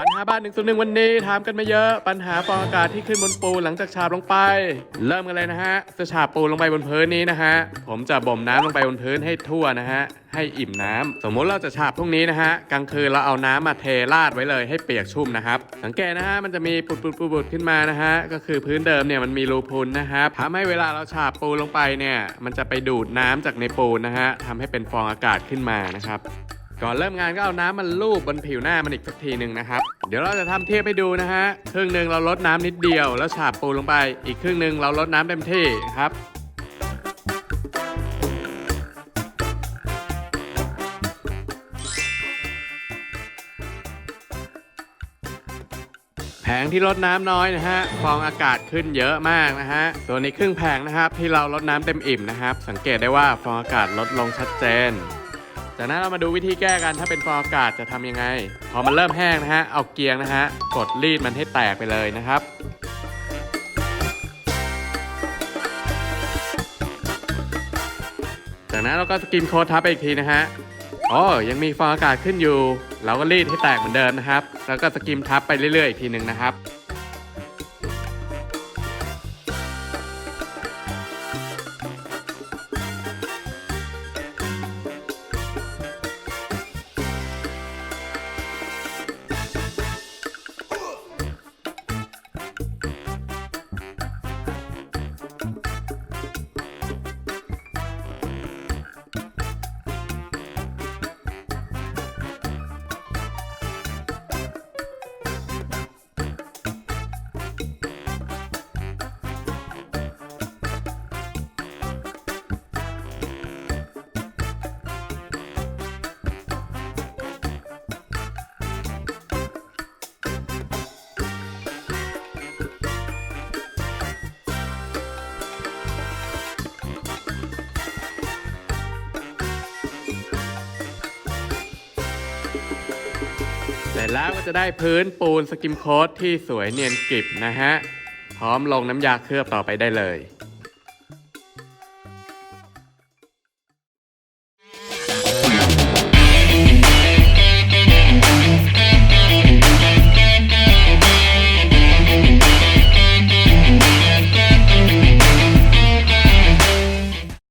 ปัญหาบ้านหนึ่งส่วนหนึ่งวันนี้ถามกันมาเยอะ ปัญหาฟองอากาศที่ขึ้นบนปูนหลังจากฉาบลงไป เริ่มกันเลยนะฮะจะฉาบปูนลงไปบนพื้นนี้นะฮะ ผมจะบ่มน้ำลงไปบนพื้นให้ทั่วนะฮะ ให้อิ่มน้ำสมมุติเราจะฉาบพรุ่งนี้นะฮะกลางคืนเราเอาน้ำมาเทราดไว้เลยให้เปียกชุ่มนะครับ สังเกตนะฮะมันจะมีปุดปุดปุดปุดขึ้นมานะฮะก็คือพื้นเดิมเนี่ยมันมีรูพุนนะครับทำให้เวลาเราฉาบปูนลงไปเนี่ยมันจะไปดูดน้ำจากในปูนนะฮะทำให้เป็นฟองอากาศขึ้นมานะครับ ก่อนเริ่มงานก็เอาน้ำมันลูบบนผิวหน้ามันอีกสักทีหนึ่งนะครับ เดี๋ยวเราจะทำเทียบให้ดูนะฮะ ครึ่งหนึ่งเราลดน้ำนิดเดียว แล้วฉาบปูลงไป อีกครึ่งหนึ่งเราลดน้ำเต็มที่ครับ แผงที่ลดน้ำน้อยนะฮะฟองอากาศขึ้นเยอะมากนะฮะส่วนในครึ่งแผงนะครับที่เราลดน้ำเต็มอิ่มนะครับ สังเกตได้ว่าฟองอากาศลดลงชัดเจน จากนั้นเรามาดูวิธีแก้กันถ้าเป็นฟองอากาศจะทำยังไง พอมันเริ่มแห้งนะฮะ เอาเกียงนะฮะ กดรีดมันให้แตกไปเลยนะครับจากนั้นเราก็สกิมโค้ดทับไปอีกทีนะฮะอ๋อยังมีฟองอากาศขึ้นอยู่ เราก็รีดให้แตกเหมือนเดิมนะครับ แล้วก็สกิมทับไปเรื่อยๆอีกทีหนึ่งนะครับ เสร็จแล้วก็จะได้พื้นปูนสกิมโค้ดที่สวยเนียนกริบนะฮะ พร้อมลงน้ำยาเคลือบต่อไปได้เลย